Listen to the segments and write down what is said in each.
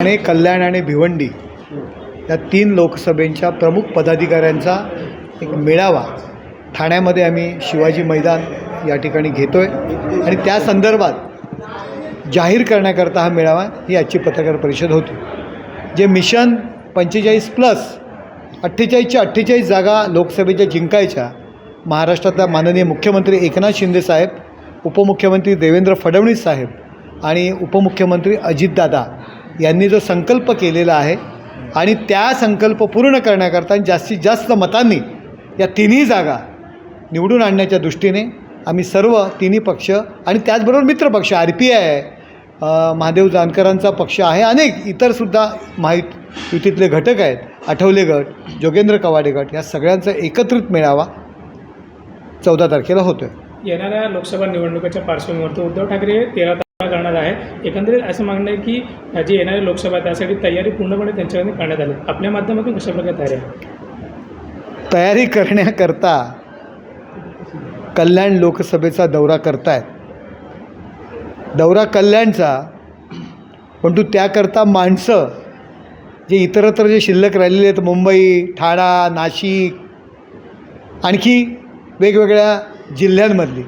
ठाणे कल्याण आणि भिवंडी या तीन लोकसभेच्या प्रमुख पदाधिकाऱ्यांचा एक मेळावा ठाण्यामध्ये आम्ही शिवाजी मैदान या ठिकाणी घेतो आहे आणि त्या संदर्भात जाहीर करण्याकरता हा मेळावा ही आजची पत्रकार परिषद होती. जे मिशन पंचेचाळीस प्लस अठ्ठेचाळीसच्या अठ्ठेचाळीस जागा लोकसभेच्या जिंकायच्या महाराष्ट्रातल्या माननीय मुख्यमंत्री एकनाथ शिंदे साहेब उपमुख्यमंत्री देवेंद्र फडणवीस साहेब आणि उपमुख्यमंत्री अजितदादा यांनी जो संकल्प केलेला आहे आणि त्या संकल्प पूर्ण करण्याकरता जास्तीत जास्त मतांनी या तिन्ही जागा निवडून आणण्याच्या दृष्टीने आम्ही सर्व तिन्ही पक्ष आणि त्याचबरोबर मित्रपक्ष आर पी आय आहे महादेव जानकरांचा पक्ष आहे अनेक इतरसुद्धा माहीत युतीतले घटक आहेत आठवले गट जोगेंद्र कवाडे गट या सगळ्यांचा एकत्रित मेळावा चौदा तारखेला होतो आहे येणाऱ्या लोकसभा निवडणुकीच्या पार्श्वभूमीवरती उद्धव ठाकरे तेरा करणार आहे. एकंदरीत असं मागणं आहे की जी येणारी लोकसभा त्यासाठी तयारी पूर्णपणे त्यांच्याकडे करण्यात आली. आपल्या माध्यमातून कशा प्रकारे तयारी आहे? तयारी करण्याकरता कल्याण लोकसभेचा दौरा करतायत. दौरा कल्याणचा परंतु त्याकरता माणसं जे इतरत्र जे शिल्लक राहिलेले आहेत मुंबई ठाणा नाशिक आणखी वेगवेगळ्या जिल्ह्यांमधली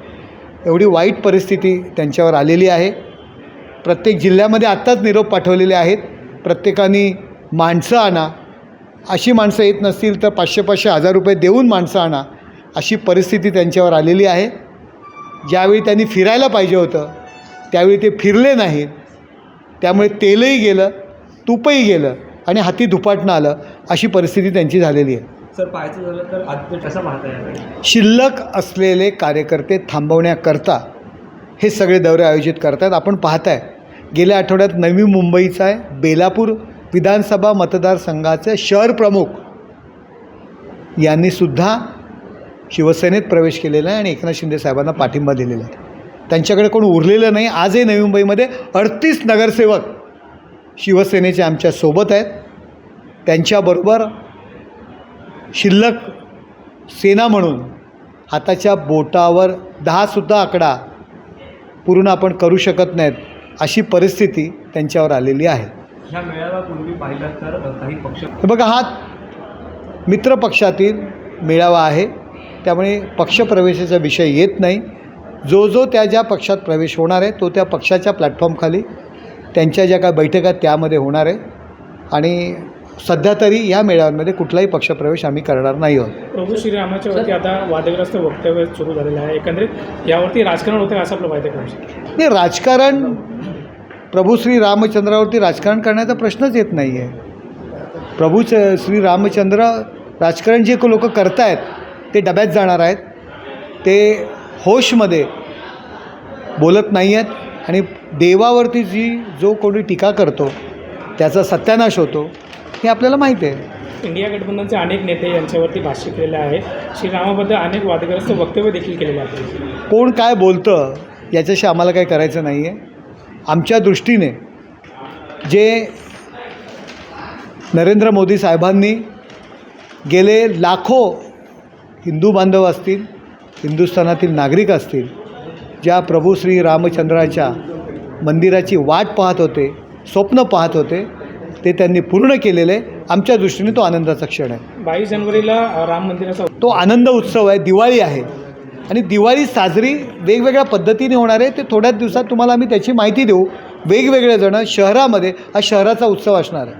एवढी वाईट परिस्थिती त्यांच्यावर आलेली आहे. प्रत्येक जिल्ह्यामध्ये आत्ताच निरोप पाठवलेले आहेत. प्रत्येकाने माणसं आणा. अशी माणसं येत नसतील तर पाचशे पाचशे हजार रुपये देऊन माणसं आणा. अशी परिस्थिती त्यांच्यावर आलेली आहे. ज्यावेळी त्यांनी फिरायला पाहिजे होतं त्यावेळी ते फिरले नाहीत. त्यामुळे तेलही गेलं तूपही गेलं आणि हाती धुपाटणं आलं. अशी परिस्थिती त्यांची झालेली आहे. सर पाहायचं झालं तर आदित्य कसं पाहता शिल्लक असलेले कार्यकर्ते थांबवण्याकरता हे सगळे दौरे आयोजित करतात आपण पाहताय गेल्या आठवड्यात नवी मुंबईचा आहे बेलापूर विधानसभा मतदारसंघाचे शहर प्रमुख यांनी सुद्धा शिवसेनेत प्रवेश केलेला आहे आणि एकनाथ शिंदे साहेबांना पाठिंबा दिलेला आहे. त्यांच्याकडे कोण उरलेलं नाही. आजही नवी मुंबईमध्ये अडतीस नगरसेवक शिवसेनेचे आमच्यासोबत आहेत. त्यांच्याबरोबर शिल्लक सेना म्हणून हाताच्या बोटावर दहासुद्धा आकडा पूर्ण आपण करू शकत नाहीत अशी परिस्थिती त्यांच्यावर आलेली आहे. ह्या मेळाव्यापूर्वी पाहिलं तर काही पक्ष हे बघा हा मित्रपक्षातील मेळावा आहे. त्यामुळे पक्षप्रवेशाचा विषय येत नाही. जो जो त्या ज्या पक्षात प्रवेश होणार आहे तो त्या पक्षाच्या प्लॅटफॉर्मखाली त्यांच्या ज्या काय बैठका त्यामध्ये होणार आहे. आणि सध्या तरी या मेळाव्यांमध्ये कुठलाही पक्षप्रवेश आम्ही करणार नाही आहोत. प्रभू श्रीरामाच्या वरती आता वादग्रस्त वक्तव्य सुरू झालेलं आहे. एकंदरीत यावरती राजकारण होतं असं आपलं माहिती आहे नाही राजकारण प्रभू श्री रामचंद्रावरती राजकारण करण्याचा प्रश्नच येत नाही आहे प्रभू च श्री रामचंद्र राजकारण जे लोक करतायत ते डब्यात जाणार आहेत. ते होशमध्ये बोलत नाही आहेत आणि देवावरती जी जो कोणी टीका करतो त्याचा सत्यानाश होतो. हे आपल्याला माहिती आहे. इंडिया गठबंधनचे अनेक नेते यांच्यावरती भाष्य केलेलं आहे. श्रीरामाबद्दल अनेक वादग्रस्त वक्तव्य देखील केलेले आहेत. कोण काय बोलतं याच्याशी आम्हाला काही करायचं नाही आहे आमच्या दृष्टीने जे नरेंद्र मोदी साहेबांनी गेले लाखो हिंदू बांधव असतील हिंदुस्थानातील नागरिक असतील ज्या प्रभू श्री रामचंद्राच्या मंदिराची वाट पाहत होते स्वप्न पाहत होते ते त्यांनी पूर्ण केलेलं आहे. आमच्या दृष्टीने तो आनंदाचा क्षण आहे. बावीस जानेवारीला राम मंदिराचा तो आनंद उत्सव आहे दिवाळी आहे. आणि दिवाळी साजरी वेगवेगळ्या पद्धतीने होणार आहे. ते थोड्याच दिवसात तुम्हाला आम्ही त्याची माहिती देऊ. वेगवेगळे जणं शहरामध्ये हा शहराचा उत्सव असणार आहे.